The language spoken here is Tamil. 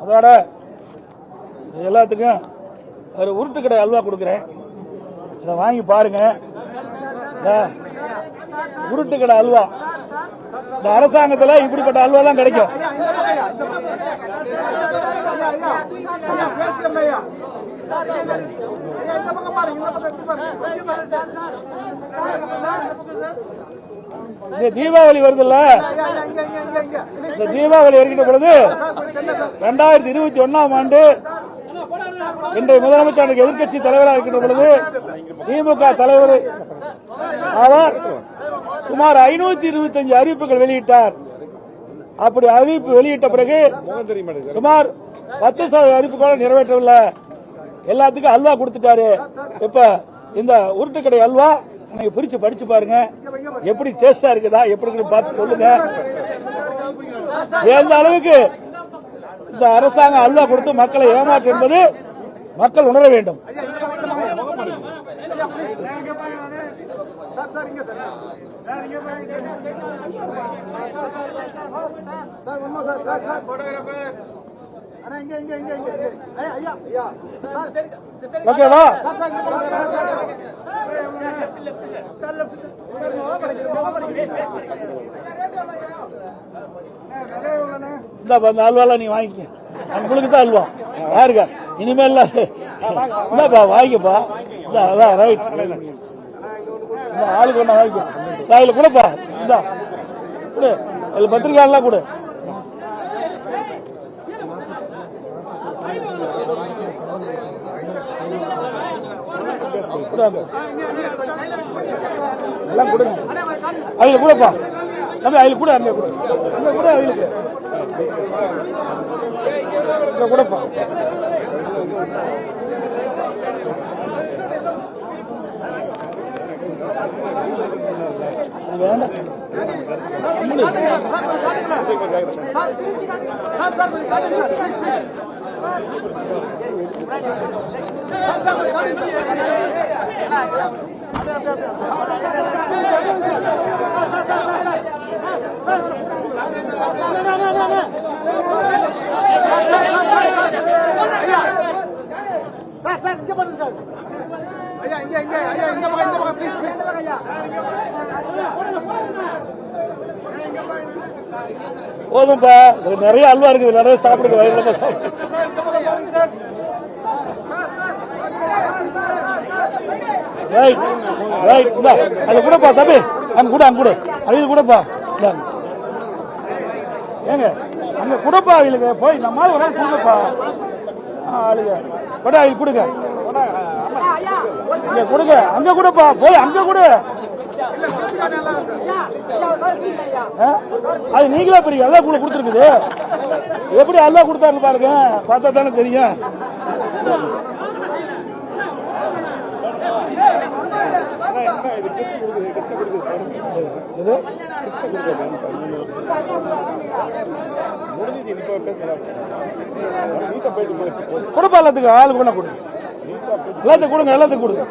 அதோட எல்லாத்துக்கும் ஒரு உருட்டு கடை அல்வா கொடுக்குறேன். இதை வாங்கி பாருங்க. உருட்டு கடை அல்வா. இந்த அரசாங்கத்தில் இப்படிப்பட்ட அல்வா தான் கிடைக்கும். இந்த இந்த தீபாவளி வருதுல்ல? இந்த தீபாவளி வருகின்ற பொழுது ரெண்டாயிரத்தி இருபத்தி ஒன்னாம் ஆண்டு இன்றைய முதலமைச்சர் எதிர்க்கட்சி தலைவராக இருக்கின்ற பொழுது திமுக தலைவர் அவர் சுமார் ஐநூத்தி இருபத்தஞ்சு அறிவிப்புகள் வெளியிட்டார். அப்படி அறிவிப்பு வெளியிட்ட பிறகு சுமார் பத்து சதவீத அறிவிப்புகள் நிறைவேற்றவில்லை. எல்லாத்துக்கும் அல்வா கொடுத்துட்டாரு. இப்ப இந்த உருட்டுக்கடை அல்வா நீங்க பிரிச்சு படிச்சு பாருங்க எப்படி டேஸ்டா இருக்குதா எப்படி பார்த்து சொல்லுங்க எந்த அளவுக்கு இந்த அரசாங்கம் அல்வா கொடுத்து மக்களை ஏமாற்று என்பது மக்கள் உணர வேண்டும் ஓகேவா இந்த அந்த அல்வாலாம் நீ வாங்கிக்க. உங்களுக்கு தான் அல்வா. யாருங்க இனிமேல் இந்தாப்பா வாங்கிக்கப்பா. இந்த அதான் ரைட் இந்த ஆளுக்கு ஒண்ணா வாங்கிக்க. இந்தா, இதுல கொடுப்பா இந்த கொடு. இதுல பத்திரிக்கைலாம் கொடு கொடு. எல்லாம் கொடுங்க அதில் கூடப்பா தம்பி அதில் கூட அங்க கூட அங்க கூட அவங்களுக்கு இந்த கூடப்பா அது வேண்டாம் சார் சார் சார் இங்க பாருங்க சார் ஐயா இங்க இங்க ஐயா ப்ளீஸ் ப்ளீஸ் ஐயா போதும்பா நிறைய அல்வா இருக்குது. நிறைய சாப்பிடுங்க. வயிறுல சாப்பிடுங்க. ரைட் ரைட் இந்தா அதுல கூடப்பா தம்பி அங்க கூட அங்க கூட அவையில் கூடப்பா ஏங்க அங்க கூடப்பா அவங்களுக்கு போய் நம்ம ஆள் வரேன் கொடுங்கப்பா ஆளுங்க கூட அவங்க கொடுங்க இங்க கொடுங்க அங்க கூடப்பா போய் அங்க கூட அது நீங்களே பெரிய அல்வா கூட கொடுத்துருக்குது எப்படி அல்லா கொடுத்தாருன்னு பாருங்க பார்த்தா தானே தெரியும் கொடுப்பா எல்லாத்துக்கும் ஆளு கூட. கொடுங்க எல்லாத்துக்கும் கொடுங்க எல்லாத்துக்கும் கொடுங்க.